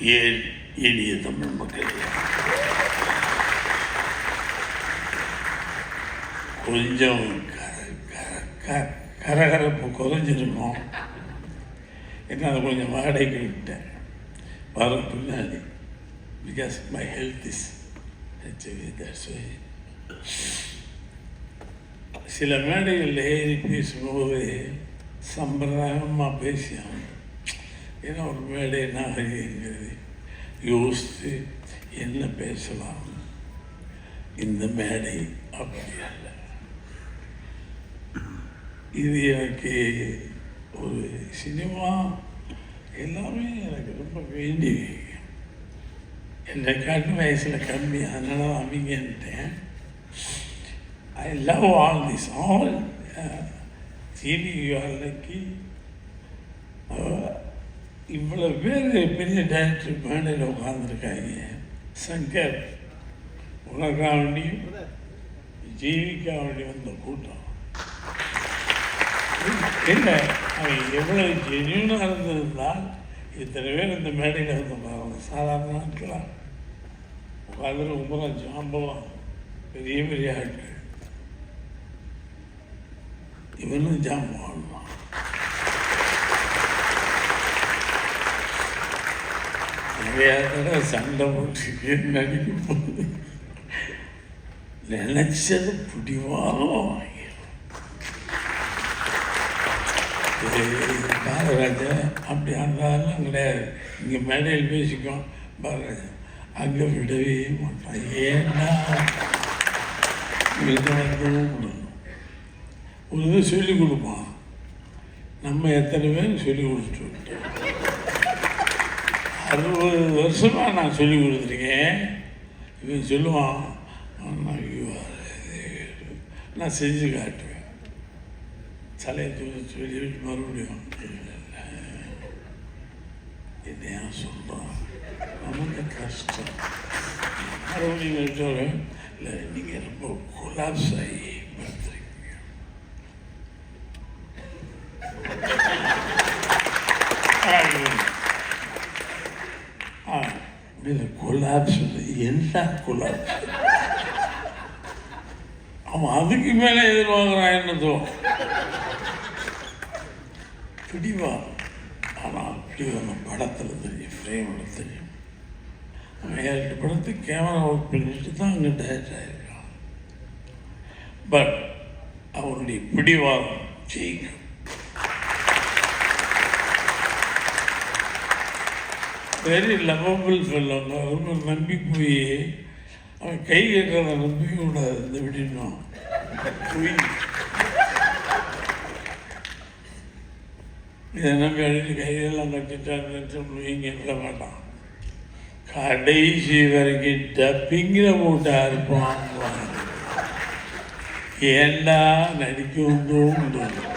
ஏன் இனிய தமிழ் மக்களே. கொஞ்சம் க- க- கரகரப்பு குறைஞ்சிருக்கும். என்ன அதை கொஞ்சம் வாடகைக்கு விட்டேன். வர பின்னாடி. பிகாஸ் மை ஹெல்த் இஸ் சில மேடைகளில் ஏறி பேசும்போது சம்பிரதாயமாக பேசியாங்க ஏன்னா ஒரு மேடை நாகரிகங்கிறது யோசித்து என்ன பேசலாம்? இந்த மேடை அப்படி அல்ல. இது எனக்கு ஒரு சினிமா எல்லாமே எனக்கு ரொம்ப வேண்டி. என்னை கண்ணு வயசில் கம்மி அதனால தான் அமைங்கன்ட்டேன் I love all this all சீனி வேலைக்கு இவ்வளோ பேர் பெரிய டைரக்டர் மேடையில் உட்காந்துருக்காங்க சங்கர் உனக்காக ஜீவிக்காவண்டி வந்த கூட்டம். இல்லை அவன் எவ்வளோ ஜெனியூனாக இருந்திருந்தால் இத்தனை பேர் இந்த மேடையில் வந்து சாதாரண ஆட்களாம் உட்காந்து ரொம்ப ஜாம்பவம் பெரிய பெரிய ஆட்கள். இவனும் ஜாம்பவான் தான் சண்டை போட்டு நடிக்க போகுது? நினைச்சது பிடிவாதம் பாரராஜா அப்படி இருந்தாலும் கிடையாது. இங்கே மேடையில் பேசிக்கோம் பாரராஜா அங்கே விடவே மாட்டான். ஏன்னா இது வந்து ஒரு இது சொல்லிக் கொடுப்பான். நம்ம எத்தனை பேர் சொல்லிக் கொடுத்துட்டு அறுபது வருஷமாக நான் சொல்லி கொடுத்துருக்கேன். இவன் சொல்லுவான் நான் ஐயோ, நான் செஞ்சு காட்டுவேன். தலையை தூக்கி சொல்லி மறுபடியும் என்னையா சொல்கிறான் நமக்கு கஷ்டம். மறுபடியும் சொல்கிறேன் இல்லை நீங்கள் ரொம்ப கொலாப்ஸ் ஆகி இது கொலாப்ஸ் என்ன கொலாப்ஸ் அவன் அதுக்கு மேலே எதிர்பார்க்குறான் என்னதோ பிடிவா ஆனால் பிடிவாதம் படத்தில் தெரியும் ஃப்ரேமில் தெரியும். அவன் ஏழு படத்து கேமரா ஒர்க் பண்ணிட்டு தான் அங்கே டேரக்ட் ஆகிருக்கான் பட் அவனுடைய பிடிவாதம் ஜெயிக்கும். வெரி லவபிள் ஃபெல்லோங்க ரொம்ப நம்பி போய் அவன் கை கட்டுறத நம்பி கூடாது. இந்த விடணும் இதை நம்பி அடித்து கையெல்லாம் கட்டிட்டான்னு இங்கே இருந்த மாட்டான். கடைசி வரைக்கும் டப்பிங்கிற போட்டு இருப்பான் ஏண்டா நடிக்கவும் தோணும்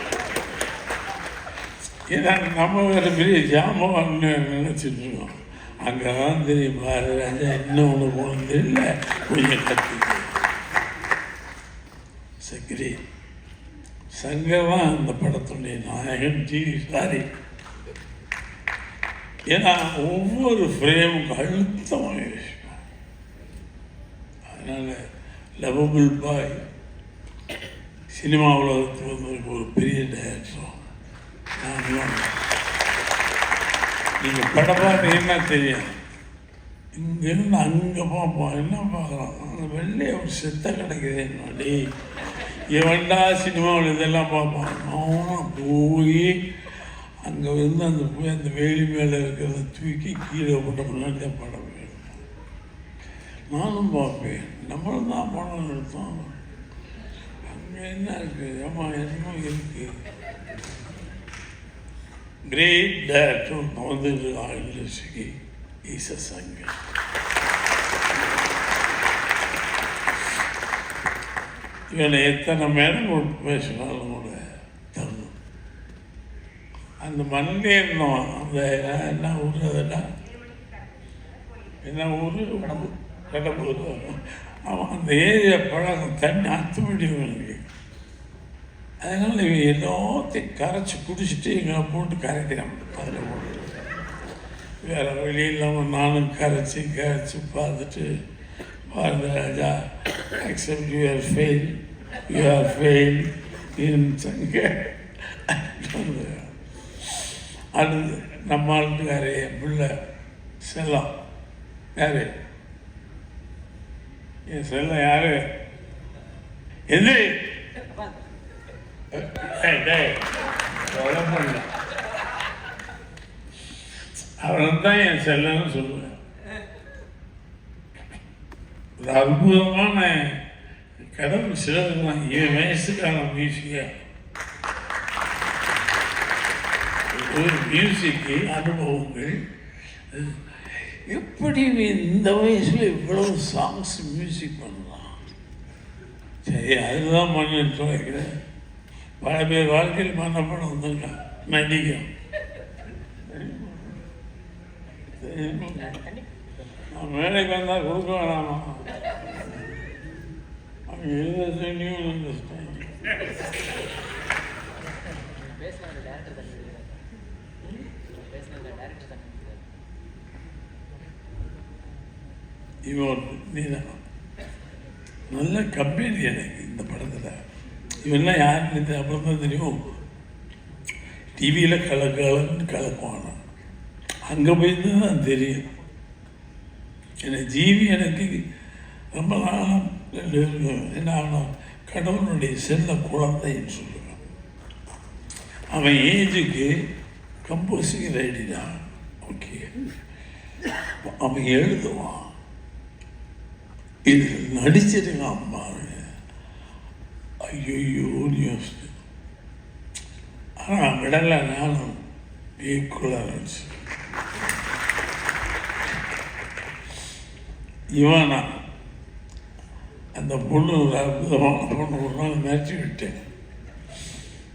ஏன்னா நம்ம வேறு பெரிய ஜாமான்னு நினச்சிட்டு இருக்கோம். அங்கே தான் தெரியும் பாரு ராஜா இன்னும் ஒன்று போகணும் தெரியல கொஞ்சம் கத்தி சக்ரி சங்கர் அந்த படத்துடைய நாயகன். ஜி சாரி. ஏன்னா ஒவ்வொரு ஃப்ரேமுக்கு அழுத்தமாக விஷயம் அதனால் லவபிள் பாய் சினிமா உலகத்துக்கு வந்து ஒரு பெரிய டைரக்டர் நீங்கள் படம் பார்த்தீங்கன்னா தெரியும்? இங்கேருந்து அங்கே பார்ப்போம் என்ன பார்க்குறோம்? அந்த வெள்ளைய ஒரு செத்த கிடைக்குது என்னடி? எவன்டா சினிமாவில் இதெல்லாம் பார்ப்பான் அவனும் போய் அங்கே வந்து அந்த போய் அந்த வேலி மேலே இருக்கிறத தூக்கி கீழே போட்ட முன்னாடி தான் படம் வேணும் நானும் பார்ப்பேன். நம்மளும் தான் படம் எடுத்தோம். அங்கே என்ன இருக்குது ஆமாம் என்னமோ இருக்குது great director வந்து இண்டஸ்ட்ரிக்கு ஈச சங்கர் இவனை எத்தனை மேடம் போட்டு பேசினாலும் கூட தரணும். அந்த மண்ணிலே இருந்தோம் அந்த என்ன ஊர் அதெல்லாம் என்ன? ஊர்? கடம்பூர். அவன் அந்த ஏரியா பழகம் தண்ணி அத்துமடி எனக்கு அதனால் இவங்க எல்லாத்தையும் கரைச்சி குடிச்சிட்டு எங்களை போட்டு கரைக்கிறான் அதில் போட்டு வேறு வழி இல்லாமல் நானும் கரைச்சி கரைச்சி பார்த்துட்டு Bharathiraja accept you are fail you are fail in சங்க. அடுத்து நம்ம ஆளுக்காரே என் பிள்ளை செல்லம். யாரு? என் செல்லம் யாரு? எது? ஏய், டேய், கொலை தான் என் செல்லன்னு சொல்லுவேன் ஒரு அற்புதமான கடவுள் சிறந்தான் என் வயசுக்கான மியூசிக்கா ஒரு மியூசிக்கு அனுபவங்கள் எப்படி இந்த வயசுல இவ்வளவு சாங்ஸ் மியூசிக் பண்ணலாம் சரி அதுதான் மண்ணிட்டு வைக்கிறேன் பல பேர் வாழ்க்கையில் மரணப்படம் படம் வந்துங்க நடிக்கும் நான் வந்தால் கொடுக்க வேணாமா? அவங்க எழுத இவன் நீதான். நல்ல கம்பெனி எனக்கு இந்த படத்தில். இவெல்லாம் யாருன்னு அப்புறம் தான் தெரியும் டிவியில் கலக்கலன்னு கலக்குவானா அங்கே போய் தான் தெரியும் எனக்கு ஜீவி எனக்கு ரொம்ப நாளாக ரெண்டு பேருக்கும் என்ன ஆகணும் கடவுளுடைய சின்ன குழந்தைன்னு சொல்லுவான் அவன் ஏஜுக்கு கம்போசிங் ரெடி தான் ஓகே அவன் எழுதுவான் இது நடிச்சிருக்கான் பாருங்க ஐயோன்னு யோசிச்சு ஆனால் விடலை நானும் ஈக்குவலாக இருந்துச்சு. இவனா அந்த பொண்ணு ஒரு அற்புதமான பொண்ணு ஒரு நாள் மிரட்டி விட்டேன்.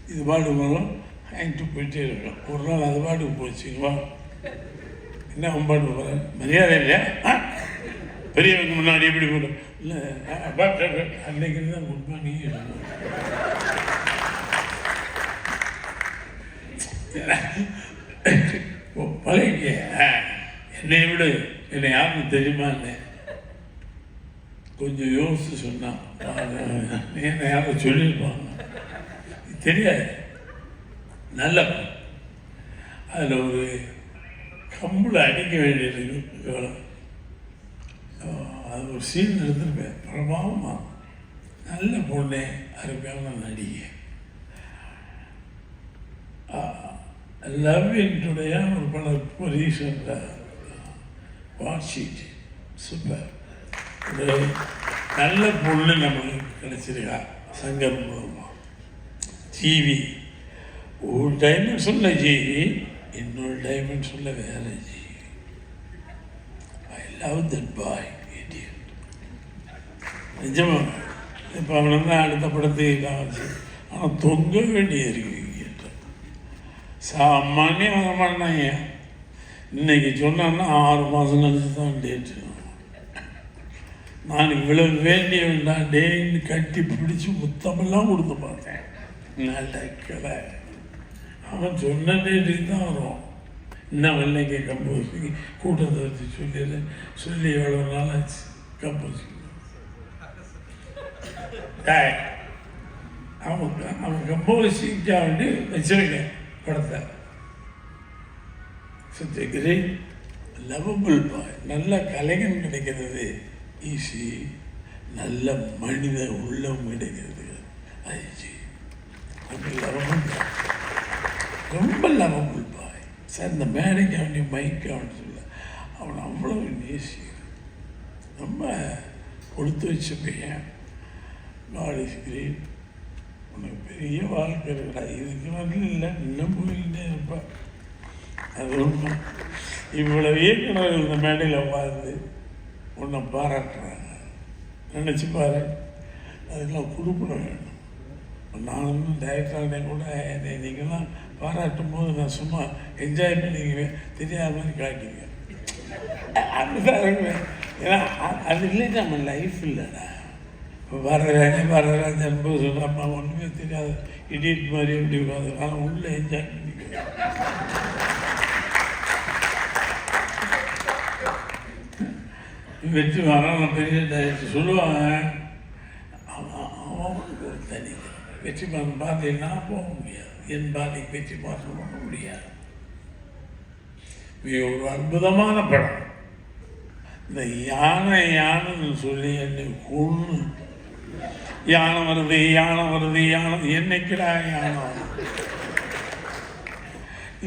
இது பாடு மூலம் வாங்கிட்டு போயிட்டே இருக்கேன். ஒரு நாள் அது பாட்டுக்கு போச்சுங்களா என்ன பாட்டு போகிறேன் மரியாதை இல்லையா? ஆ? பெரியவங்க முன்னாடி எப்படி போட்டேன் இல்லை அன்னைக்கு தான் குட் மார்னிங் பழகிய என்னை விட. என்னை யாருன்னு தெரியுமா இல்லை? கொஞ்சம் யோசித்து சொன்னான் என்னை யாரும் சொல்லியிருப்பாங்க தெரியாது. நல்ல அதில் ஒரு கம்பில் அடிக்க வேண்டியது அது ஒரு சீன் எடுத்திருப்பேன் பிரபாவமாக நல்ல பொண்ணே அருமையான நடிகை. லவ் இன்டுடைய ஒரு படம் ரீசெண்டாக வாட்ஷீட் சூப்பர். ஒரு நல்ல பொண்ணு நம்மளுக்கு கிடைச்சிருக்கா. சங்கம் மூலமாக ஜீவி. ஒரு சொல்ல ஜீவி இன்னொரு டைமென்ஷனில் வேற ஜீவி. ஐ லவ் தட் பாய் நிஜமா. இப்போ அவனை தான் அடுத்த படத்தையும் நான் வச்சு ஆனால் தொங்க வேண்டிய இருக்கு சாமானே வர மாட்டாங்க இன்னைக்கு சொன்னான்னா ஆறு மாதம் கழிச்சு தான் டேட்டு நான் இவ்வளவு வேண்டிய வேண்டாம் டேன்னு கட்டி பிடிச்சி முத்தமெல்லாம் கொடுத்து பார்த்தேன். நடக்கல. அவன் சொன்ன டேட்டுக்கு தான் வரும். இன்னும் வெள்ளைக்கு கம்போசிங் கூட்டத்தை வச்சு சொல்லி சொல்லி எவ்வளோ நாள் ஆச்சு? கம்போசிங். டேய், அவன் அவன் சீக்கிரம் வேண்டி வச்சிருக்கேன் படத்தை. சுத்த கிரேட் லவபிள் பாய் நல்ல கலைஞன் கிடைக்கிறது. ஈஸி நல்ல மனித உள்ளம் கிடைக்கிறது. ஐஜி அப்படி லவபிள் ரொம்ப லவபிள் பாய் சார் இந்த மேடைக்கு அவனி மைக்கு அவன் சொல்ல அவன் அவ்வளோ நேசி ரொம்ப கொடுத்து வச்ச பையன் காட் ஸ்கிரீன் உனக்கு பெரிய வாழ்க்கை இருக்கடா இதுக்கு வந்து இல்லை இன்னும் போயிட்டே இருப்பேன் அது உண்மை. இவ்வளவு இயக்குநர்கள் இந்த மேடையில் உட்கார்ந்து உன்னை பாராட்டுறாங்க. நினச்சி பாரு அதுக்கெல்லாம் கொடுப்பிட வேணும் நானும் டைரக்டர்னே கூட என்னை நீங்களாம் பாராட்டும் போது நான் சும்மா என்ஜாய் பண்ணிக்குவேன் தெரியாத மாதிரி காட்டுவேன் அப்படிதான் இருக்குவேன் ஏன்னா அது இல்லை நம்ம லைஃப் இல்லைடா. இப்போ வரராஜ வரராஜன் போது ஒன்றுமே தெரியாது. இடியட் மாதிரி எப்படி உட்காந்து ஆனால் உள்ளே என்ஜாய் பண்ணிக்கலாம் வெற்றி மரணம் பெரிய சொல்லுவாங்க. அவனுக்கு ஒரு தனி வெற்றி மரணம் பார்த்தீங்கன்னா போக முடியாது. என் பாதைக்கு வெற்றி மரணம் போக முடியாது. இது ஒரு அற்புதமான படம். இந்த யானை யானைன்னு சொல்லி என்னை கொண்டு யானை வருது யானை வருது யானை என்னைக்குடா யானை வருது?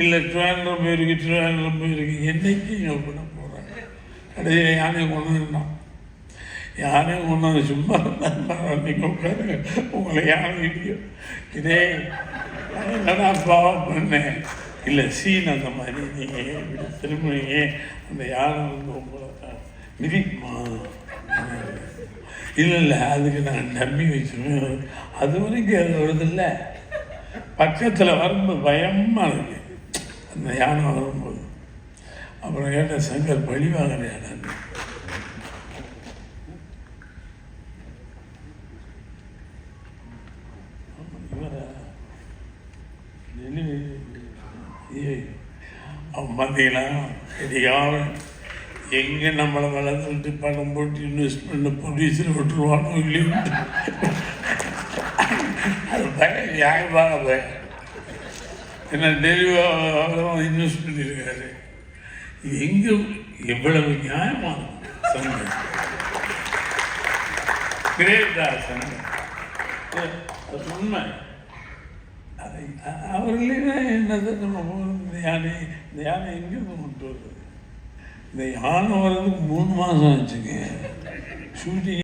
இல்லை ட்ரிவாண்ட்ரம் போயிருக்கு ட்ரிவாண்ட்ரம் போயிருக்கு. என்னைக்கு இங்கே பண்ண போகிறேன் கடைசியில் யானையை கொண்டு இருந்தான் யானையை கொண்டு வந்து சும்மா இருந்தால் நீங்கள் உட்காருங்க. உங்களை யானை இடிக்கும் இதே என்னடா பாவம் பண்ணேன் இல்லை சீன் அந்த மாதிரி நீங்கள் இப்படி திரும்புவீங்க அந்த யானை வந்து உங்களை மிதிக்குமா? இல்லை இல்லை அதுக்கு நான் நம்பி வச்சுருவேன். அது வரைக்கும் அது வருதில்ல பக்கத்தில் வரும்போது பயமாக இருக்கு. அந்த யானை வரும்போது. அப்புறம் கேட்ட சங்கர் பழி வாங்குற யானை அவன் பார்த்தீங்களா? எதையாவது எங்கே நம்மளை வளர்த்துட்டு பணம் போட்டு இன்வெஸ்ட் பண்ண ப்ரொடியூசர் விட்டுருவானோ இல்லையோ? அது பயம் நியாயமான பயம் ஏன்னா டெய்லி அவ்வளோ இன்வெஸ்ட் பண்ணியிருக்காரு எங்கே எவ்வளவு நியாயமான சங்கம் கிரேட்டா சங்கம் அது- உண்மை. அதை அவர் என்னது? நம்ம யானை யானை எங்கேருந்து கொண்டு வருது இந்த யானை வர்றதுக்கு மூணு மாதம் ஆச்சுங்க. ஷூட்டிங்